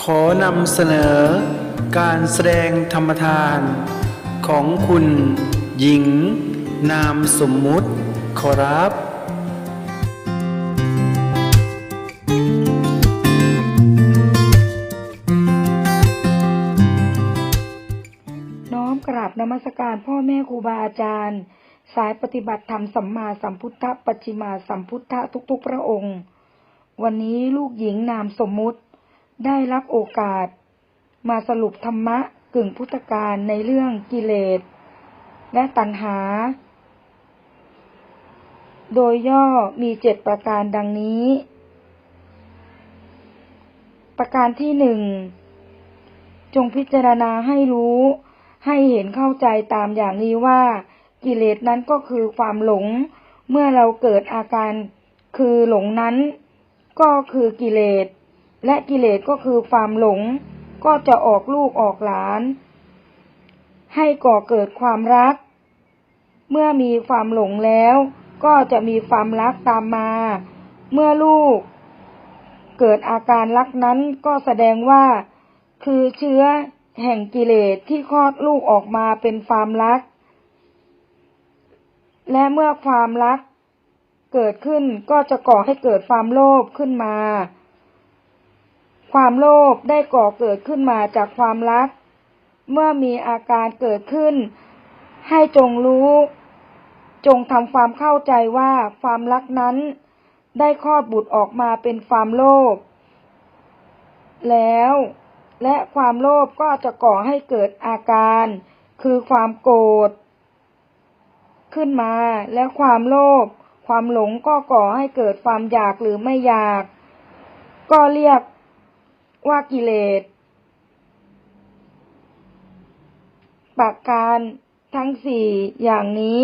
ขอนำเสนอการแสดงธรรมทานของคุณหญิง นามสมมุติขอรับน้อมกราบนมัสการพ่อแม่ครูบาอาจารย์ สายปฏิบัติธรรมสัมมาสัมพุทธปัจฉิมาสัมพุทธทุกๆ พระองค์ วันนี้ลูกหญิงนามสมมุติ ได้รับโอกาส มาสรุปธรรมะกึ่งพุทธการในเรื่องกิเลส และตัณหา โดยย่อมีเจ็ดประการดังนี้ ประการที่หนึ่ง จงพิจารณาให้รู้ ให้เห็นเข้าใจตามอย่างนี้ว่า กิเลสนั้นก็คือความหลง เมื่อเราเกิดอาการคือหลงนั้น ก็คือกิเลส และกิเลสก็คือความหลง ก็จะออกลูกออกหลาน ให้ก่อเกิดความรัก เมื่อมีความหลงแล้ว ก็จะมีความรักตามมา เมื่อลูก เกิดอาการรักนั้นก็แสดงว่า คือเชื้อแห่งกิเลสที่คลอดลูกออกมาเป็นความรัก และเมื่อความรักเกิดขึ้นก็จะก่อให้เกิดความโลภขึ้นมา ความโลภได้ก่อเกิดขึ้นมาจากความรัก เมื่อมีอาการเกิดขึ้น ให้จงรู้ จงทำความเข้าใจว่าความรักนั้น ได้คลอดบุตรออกมาเป็นความโลภแล้ว และความโลภก็จะก่อให้เกิดอาการ คือความโกรธ ขึ้นมา และความโลภความหลงก็ก่อให้เกิดความอยากหรือไม่อยาก ก็เรียกว่ากิเลสประการทั้งสี่อย่างนี้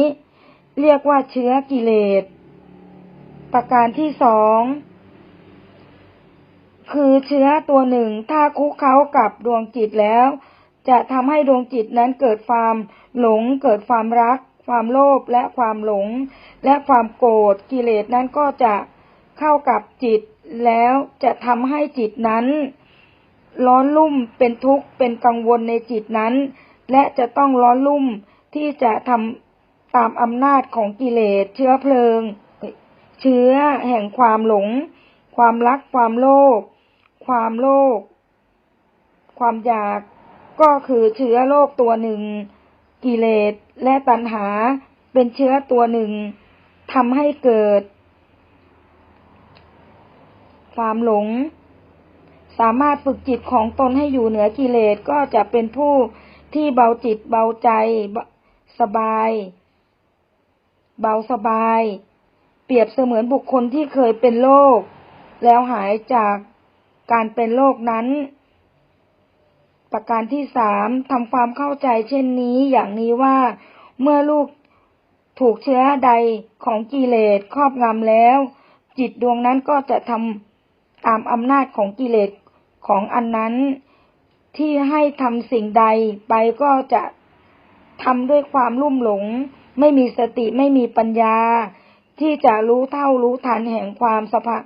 เรียกว่าเชื้อกิเลสประการที่สองคือเชื้อตัวหนึ่งถ้าคุกเข้ากับดวงจิตแล้ว จะทำให้ดวงจิตนั้นเกิดความหลงเกิดความรัก ความโลภและความหลง และความโกรธกิเลสนั้นก็จะเข้ากับจิตแล้วจะทำให้จิตนั้น ร้อนลุ่มเป็นทุกข์เป็นกังวลในจิตนั้น และจะต้องร้อนลุ่มที่จะทำตามอำนาจของกิเลสเชื้อเพลิง เชื้อแห่งความหลง ความรักความโลภความโลภความอยากก็คือเชื้อโรคตัวหนึ่ง กิเลสและตัณหาเป็นเชื้อตัวหนึ่งทำให้เกิด ความหลง สามารถฝึกจิตของตนให้อยู่เหนือกิเลสก็จะเป็นผู้ที่เบาจิตเบาใจสบาย เบาสบาย เปรียบเสมือนบุคคลที่เคยเป็นโรคแล้วหายจากการเป็นโรคนั้น ประการที่สามทำความเข้าใจเช่นนี้อย่างนี้ว่า เมื่อลูกถูกเชื้อใดของกิเลสครอบงำแล้ว จิตดวงนั้นก็จะทำตามอำนาจของกิเลสของอันนั้น ที่ให้ทำสิ่งใดไปก็จะทำด้วยความลุ่มหลง ไม่มีสติไม่มีปัญญา ที่จะรู้เท่ารู้ทันแห่งความสภา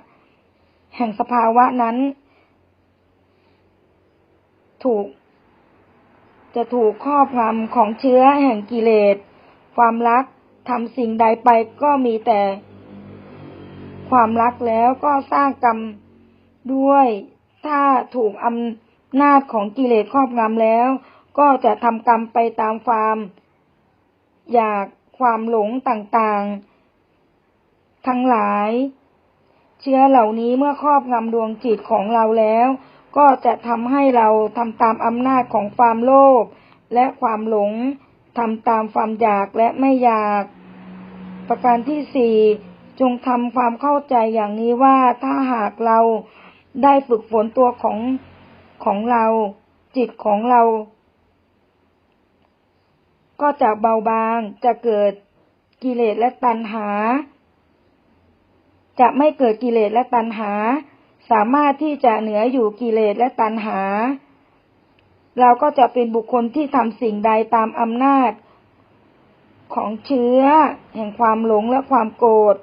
แห่งสภาวะนั้น ถูก จะถูกครอบงำของเชื้อแห่งกิเลส ความรักทำสิ่งใดไปก็มีแต่ ความรักแล้วก็สร้างกรรมด้วย ถ้าถูกอำนาจของกิเลสครอบงำแล้ว ก็จะทำกรรมไปตามความอยากความหลงต่างๆ ทั้งหลาย เชื้อเหล่านี้เมื่อครอบงำดวงจิตของเราแล้ว ก็จะทำให้เราทำตามอำนาจของความโลภและความหลงทำตามความอยากและไม่อยาก ประการที่สี่จงทำความเข้าใจอย่างนี้ว่าถ้าหากเราได้ฝึกฝนตัวของของเรา จิตของเรา ก็จะเบาบางจะเกิดกิเลสและตัณหา จะไม่เกิดกิเลสและตัณหา สามารถที่จะเหนืออยู่กิเลสและตัณหา เราก็จะเป็นบุคคลที่ทำสิ่งใดตามอำนาจ ของเชื้อ แห่งความหลงและความโกรธ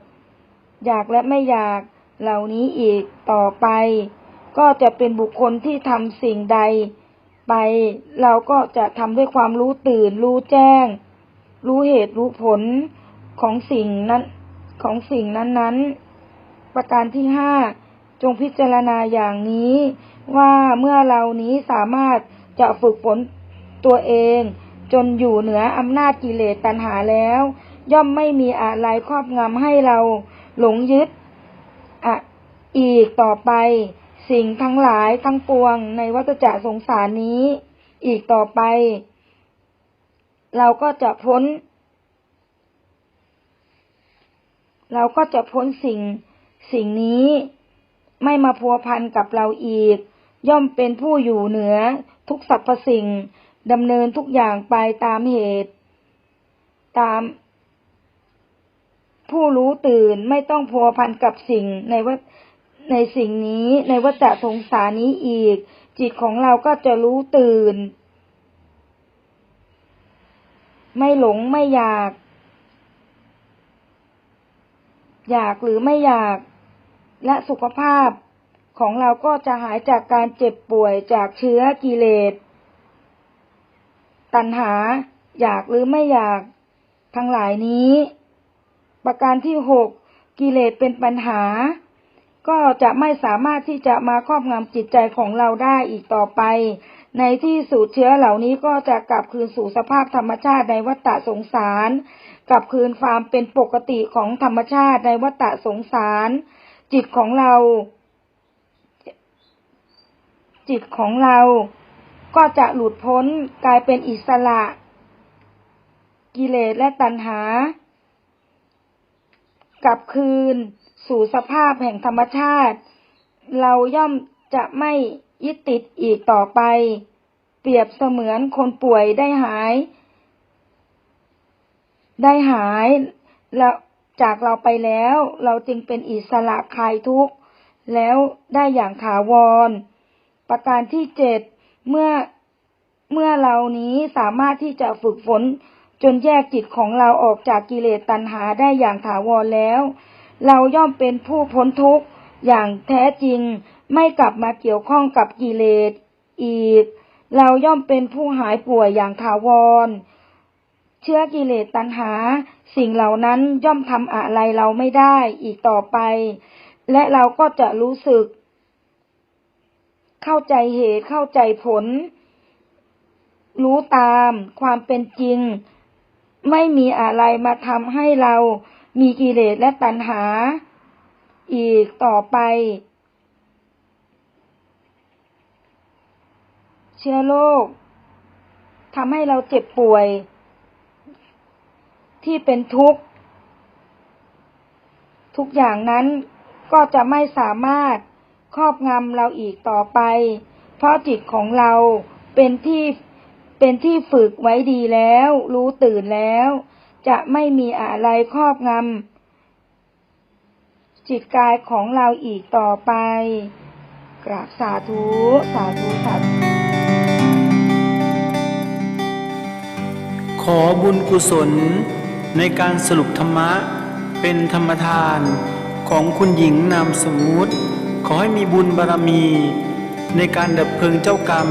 อยากและไม่อยากเหล่านี้อีกต่อไป ก็จะเป็นบุคคลที่ทำสิ่งใด ไป เราก็จะทำด้วยความรู้ตื่น รู้แจ้ง รู้เหตุรู้ผลของสิ่งนั้นของสิ่งนั้นๆ ประการที่ห้า จงพิจารณาอย่างนี้ว่าเมื่อเรานี้สามารถจะฝึกฝนตัวเอง จนอยู่เหนืออำนาจกิเลสตัณหาแล้ว ย่อมไม่มีอะไรครอบงำให้เราหลงยึดอะอีกต่อไป สิ่งทั้งหลายทั้งปวงในวัฏจักรสงสารนี้ อีกต่อไป เราก็จะพ้น เราก็จะพ้นสิ่งสิ่งนี้ ไม่มาพัวพันกับเราอีก ย่อมเป็นผู้อยู่เหนือ ทุกสรรพสิ่งดำเนินทุกอย่างไปตามเหตุ ตาม ผู้รู้ตื่นไม่ต้องพัวพันกับสิ่งในวัฏในสิ่งนี้ในวัฏสงสารนี้อีก จิตของเราก็จะรู้ตื่น ไม่หลงไม่อยาก อยากหรือไม่อยาก และสุขภาพของเราก็จะหายจากการเจ็บป่วยจากเชื้อกิเลส ตัณหาอยากหรือไม่อยากทั้งหลายนี้ ประการที่หกกิเลสเป็นปัญหา ก็จะไม่สามารถที่จะมาครอบงำจิตใจของเราได้อีกต่อไป ในที่สุดเชื้อเหล่านี้ก็จะกลับคืนสู่สภาพธรรมชาติในวัฏสงสาร กลับคืนความเป็นปกติของธรรมชาติในวัฏสงสาร จิตของเรา จิตของเราก็จะหลุดพ้นกลายเป็นอิสระ กิเลสและตัณหา กลับคืนสู่สภาพแห่งธรรมชาติ เราย่อมจะไม่ยึดติดอีกต่อไป เปรียบเสมือนคนป่วยได้หาย ได้หายแล้ว จากเราไปแล้ว เราจึงเป็นอิสระคลายทุกข์ แล้วได้อย่างถาวร ประการที่เจ็ดเมื่อเมื่อเรานี้สามารถที่จะฝึกฝนจนแยกจิตของเราออกจากกิเลสตัณหาได้อย่างถาวรแล้ว เราย่อมเป็นผู้พ้นทุกข์อย่างแท้จริงไม่กลับมาเกี่ยวข้องกับกิเลสอีก เราย่อมเป็นผู้หายป่วยอย่างถาวร เชื้อกิเลสตัณหา สิ่งเหล่านั้นย่อมทำอะไรเราไม่ได้อีกต่อไป และเราก็จะรู้สึก เข้าใจเหตุเข้าใจผล รู้ตามความเป็นจริง ไม่มีอะไรมาทำให้เรามีกิเลสและตัณหา อีกต่อไปเชื้อโรคทำให้เราเจ็บป่วย ที่เป็นทุกข์ ทุกอย่างนั้นก็จะไม่สามารถครอบงำเราอีกต่อไป เพราะจิตของเราเป็นที่เป็นที่ฝึกไว้ดีแล้ว รู้ตื่นแล้ว จะไม่มีอะไรครอบงำจิตกายของเราอีกต่อไป กราบสาธุ สาธุสาธุขอบุญกุศล ในการสรุปธรรมะ เป็นธรรมทานของคุณหญิงนามสมุติขอให้มีบุญบารมี ในการดับเพลิงเจ้ากรรม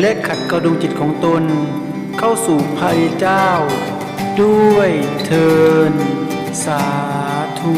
และขัดเกลาดวงจิตของตน เข้าสู่ภัยเจ้า ด้วยเทินสาธุ